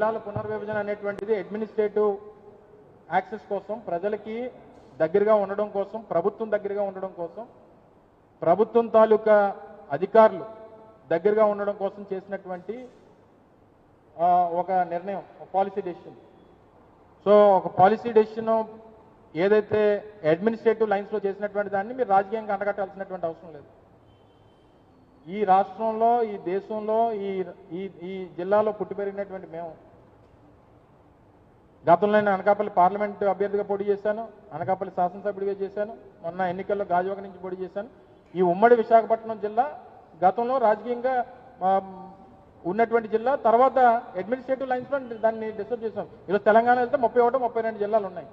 జిల్లాల పునర్విభజన అనేటువంటిది అడ్మినిస్ట్రేటివ్ యాక్సెస్ కోసం ప్రజలకి దగ్గరగా ఉండడం కోసం ప్రభుత్వం దగ్గరగా ఉండడం కోసం ప్రభుత్వం తాలూకా అధికారులు దగ్గరగా ఉండడం కోసం చేసినటువంటి ఒక నిర్ణయం పాలసీ డెసిషన్ సో ఒక పాలసీ డెసిషన్ ఏదైతే అడ్మినిస్ట్రేటివ్ లైన్స్లో చేసినటువంటి దాన్ని మీరు రాజకీయంగా అండగట్టాల్సినటువంటి అవసరం లేదు. ఈ రాష్ట్రంలో ఈ దేశంలో ఈ ఈ ఈ జిల్లాలో పుట్టి పెరిగినటువంటి మేము. గతంలో నేను అనకాపల్లి పార్లమెంట్ అభ్యర్థిగా పోటీ చేశాను అనకాపల్లి శాసనసభ్యుడిగా చేశాను మొన్న ఎన్నికల్లో గాజువాక నుంచి పోటీ చేశాను. ఈ ఉమ్మడి విశాఖపట్నం జిల్లా గతంలో రాజకీయంగా ఉన్నటువంటి జిల్లా తర్వాత అడ్మినిస్ట్రేటివ్ లైన్స్లో దాన్ని డిస్టర్బ్ చేశాం. ఈరోజు తెలంగాణ వెళ్తే ముప్పై ఒకటి ముప్పై రెండు జిల్లాలు ఉన్నాయి.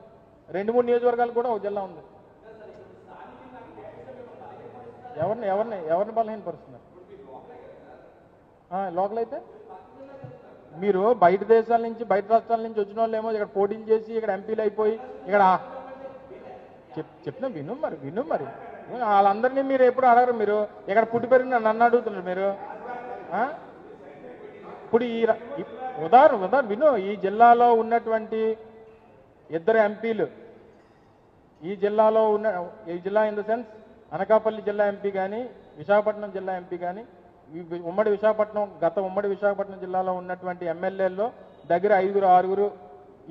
రెండు మూడు నియోజకవర్గాలు కూడా ఒక జిల్లా ఉంది. ఎవరిని ఎవరిని ఎవరిని బలహీనపరుస్తున్నారు? లోకల్ అయితే మీరు బయట దేశాల నుంచి బయట రాష్ట్రాల నుంచి వచ్చిన వాళ్ళు ఏమో ఇక్కడ పోటీలు చేసి ఇక్కడ ఎంపీలు అయిపోయి ఇక్కడ చెప్తున్నా చెప్పిన విను మరి విను మరి. వాళ్ళందరినీ మీరు ఎప్పుడు అడగరు మీరు. ఇక్కడ పుట్టి పెరిగిన నన్ను అడుగుతున్నారు మీరు. ఇప్పుడు ఈ ఈ- ఉదాహరణ ఉదాహరణ విను. ఈ జిల్లాలో ఉన్నటువంటి ఇద్దరు ఎంపీలు. ఈ జిల్లాలో ఉన్న ఈ జిల్లా ఇన్ ద సెన్స్ అనకాపల్లి జిల్లా ఎంపీ కానీ విశాఖపట్నం జిల్లా ఎంపీ కానీ ఉమ్మడి విశాఖపట్నం గత ఉమ్మడి విశాఖపట్నం జిల్లాలో ఉన్నటువంటి ఎమ్మెల్యేల్లో దగ్గర ఐదుగురు ఆరుగురు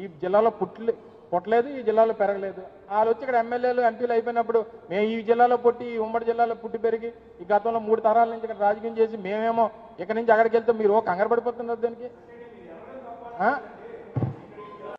ఈ జిల్లాలో పుట్లే పుట్టలేదు ఈ జిల్లాలో పెరగలేదు. వాళ్ళు వచ్చి ఇక్కడ ఎమ్మెల్యేలు ఎంపీలు అయిపోయినప్పుడు మేము ఈ జిల్లాలో పుట్టి ఈ ఉమ్మడి జిల్లాలో పుట్టి పెరిగి ఈ గతంలో మూడు తరాల నుంచి ఇక్కడ రాజకీయం చేసి మేమేమో ఇక్కడి నుంచి అక్కడికి వెళ్తే మీరు ఓ కంగారు పడిపోతున్నారు దానికి.